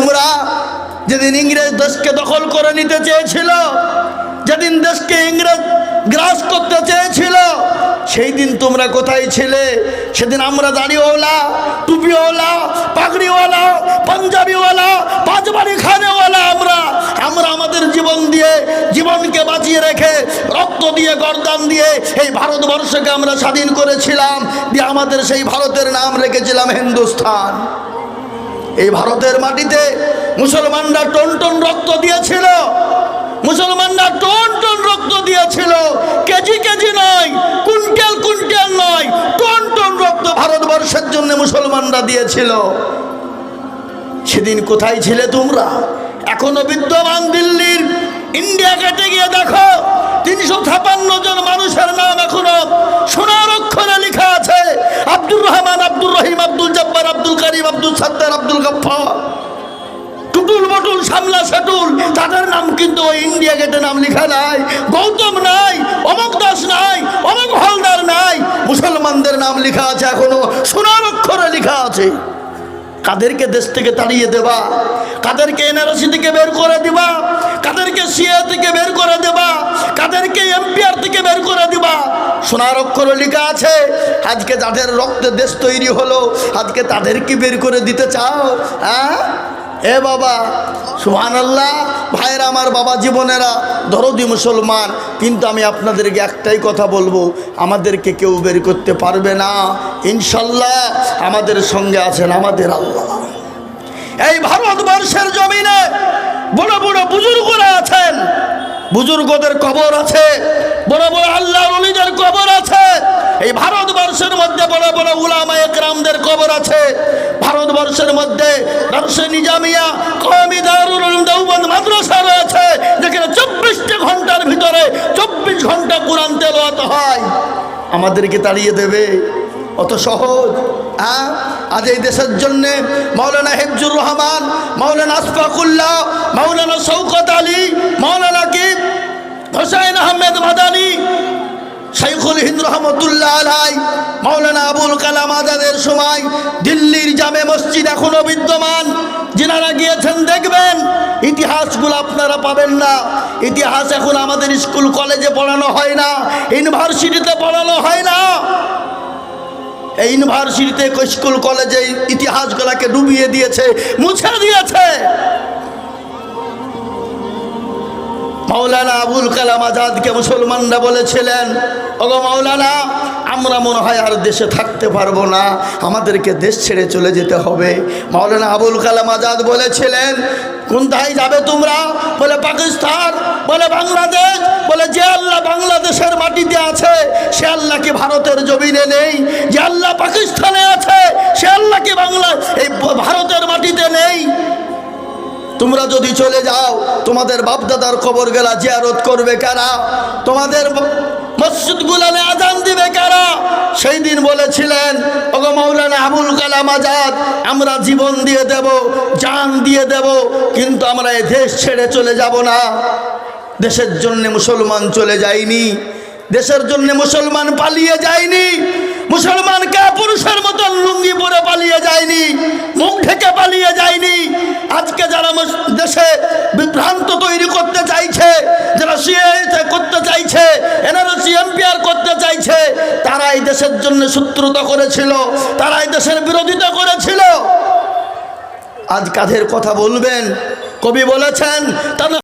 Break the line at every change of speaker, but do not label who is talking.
তোমরা যেদিন ইংরেজ দেশকে দখল করে নিতে চেয়েছিল, যেদিন দেশকে ইংরেজ গ্রাস করতে চেয়েছিল, সেই দিন তোমরা কোথায় ছিলে? সেদিন আমরা দাড়িওয়ালা, টুপিওয়ালা, পাগড়িওয়ালা, পাঞ্জাবিওয়ালা পাঁচবাড়ি খানেওয়ালা আমরা। আমরা আমাদের জীবন দিয়ে, জীবনকে বাঁচিয়ে রেখে, রক্ত দিয়ে, গরদান দিয়ে এই ভারতবর্ষকে আমরা স্বাধীন করেছিলাম। দিয়ে আমাদের সেই ভারতের নাম রেখেছিলাম হিন্দুস্থান। এই ভারতের মাটিতে মুসলমানরা টন টন রক্ত দিয়েছিল। মুসলমানরা টন টন রক্ত দিয়েছিল। কেজি কেজি নয়, কুইন্টাল কুইন্টাল নয়, টন টন রক্ত ভারতবর্ষের জন্য মুসলমানরা দিয়েছিল। সেদিন কোথায় ছিলে তোমরা? এখনও বিদ্যমান দিল্লির ইন্ডিয়া গেটে গিয়ে দেখো, তিনশো ছাপান্ন জন মানুষের নাম এখনও সামলা সেটুল। তাদের নাম কিন্তু ওই ইন্ডিয়া গেটে নাম লেখা নাই। গৌতম নাই, অমক দাস নাই, অমক হলদার নাই। মুসলমানদের নাম লেখা আছে এখনও, সোনার অক্ষরে লেখা আছে। কাদেরকে দেশ থেকে তাড়িয়ে দেবা? কাদেরকে এনআরসি থেকে বের করে দিবা? কাদেরকে সিএ থেকে বের করে দেবা? কাদেরকে এমপিআর থেকে বের করে দিবা? সোনার অক্ষরে লেখা আছে, আজকে যাদের রক্তে দেশ তৈরি হলো, আজকে তাদেরকে বের করে দিতে চাও? হ্যাঁ? এ বাবা সুহান আল্লাহ ভাইয়েরা আমার বাবা জীবনেরা, দরদি মুসলমান, কিন্তু আমি আপনাদেরকে একটাই কথা বলব, আমাদেরকে কেউ বের করতে পারবে না। ইনশাল্লাহ আমাদের সঙ্গে আছেন আমাদের আল্লাহ। এই ভারতবর্ষের জমিনে বড় বড় বুজুর্গরা আছেন, বুজুর্গদের কবর আছে, বড় বড় আল্লাহ কবর আছে, এই ভারতবর্ষের মধ্যে বড় বড় উলামা একরামদের কবর আছে। ভারতবর্ষের মধ্যে দারুসে নিজামিয়া কওমি দারুল দেওবন্দ মাদ্রাসা রয়েছে, যেখানে চব্বিশটি ঘণ্টার ভিতরে চব্বিশ ঘণ্টা কোরআন তেলাওয়াত হয়। আমাদেরকে তাড়িয়ে দেবে, অত সহজ হ্যাঁ? আজ এই দেশের জন্য মৌলানা হেফজুর রহমান মৌলানা আসফাকুল্লাহ মৌলানা শৌকত আলী মৌলানা কি? হোসাইন আহমেদ মাদানী, শাইখুল হিন্দ রহমতুল্লাহ আলাই মৌলানা আবুল কালাম আজাদের সময় দিল্লির জামে মসজিদ এখনও বিদ্যমান। যিনারা গিয়েছেন দেখবেন, ইতিহাসগুলো আপনারা পাবেন না। ইতিহাস এখন আমাদের স্কুল, কলেজে পড়ানো হয় না, ইউনিভার্সিটিতে পড়ানো হয় না। এই ইউনিভার্সিটিতে স্কুল, কলেজে ইতিহাসগুলোকে ডুবিয়ে দিয়েছে, মুছে দিয়েছে। মাওলানা আবুল কালাম আজাদকে মুসলমানরা বলেছিলেন, ওগো মাওলানা আমরা মনে হয় আর দেশে থাকতে পারব না। আমাদেরকে দেশ ছেড়ে চলে যেতে হবে। মাওলানা আবুল কালাম আজাদ বলেছিলেন কোনটায় যাবে তোমরা? বলে, পাকিস্তান, বলে, বাংলাদেশ, বলে, যে আল্লাহ বাংলাদেশের মাটিতে আছে, সে আল্লাহ কি ভারতের জমিনে নেই। যে আল্লাহ পাকিস্তানে আছে, সে আল্লাহ কি বাংলা, এই ভারতের তোমরা যদি চলে যাও, তোমাদের বাপদাদার খবর গেলা জিয়ারত করবে কারা? তোমাদের মসজিদ গুলানে আজান দিবে কারা? সেই দিন বলেছিলেন, ওগো মৌলানা আবুল কালাম আজাদ, আমরা জীবন দিয়ে দেব, জান দিয়ে দেব, কিন্তু আমরা এ দেশ ছেড়ে চলে যাব না। দেশের জন্য মুসলমান চলে যায়নি, দেশের জন্য মুসলমান পালিয়ে যায়নি মুসলমান মতন লুঙ্গি পরে পালিয়ে যায়নি, মুখ ঢেকে পালিয়ে যায়নি। আজকে যারা দেশে বিভ্রান্ত তৈরি করতে চাইছে, যারা সিএ করতে চাইছে এনআরসি এমপিআর করতে চাইছে তারা এই দেশের জন্য শত্রুতা করেছিল তারা এই দেশের বিরোধিতা করেছিল। আজ কাদের কথা বলবেন? কবি বলেছেন তাদের